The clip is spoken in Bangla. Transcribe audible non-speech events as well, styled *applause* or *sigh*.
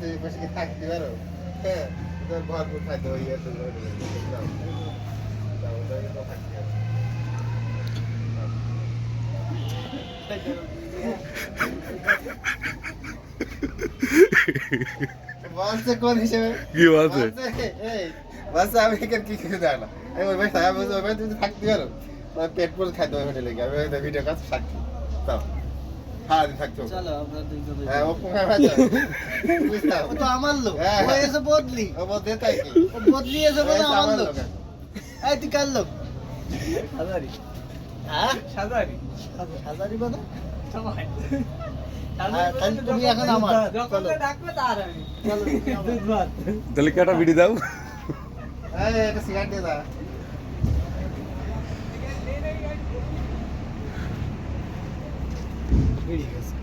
তুই বসে থাকতে পারো হ্যাঁ তোর ভরপুর খাদ্য হইয়া তো Thank you. বলছে কোন হিসেবে? কি বলছে? বলছে, আমি এখানে কি কিছু দেয় না। আমি ওই ভাই সাহেব ওই ভাই তুমি থাকতে পারো। পেট পুরো খাইতে হবে হোটেলে গিয়ে। আমি ওই ভিডিও কাজ সাক্ষী তাও আমরা হ্যাঁ লোক। হ্যাঁ, হ্যাঁ। বদলি। ও বলতে তাই ও বদলি এসে বলে এই তো আমার লোক। তুই কার লোক? সাজারি হ্যাঁ? সাজারি হাজারি সবাই। হ্যাঁ, তাহলে তুমি এখন আমার। *laughs* তাহলে কি একটা বিড়ি দাও? দাও। গেছে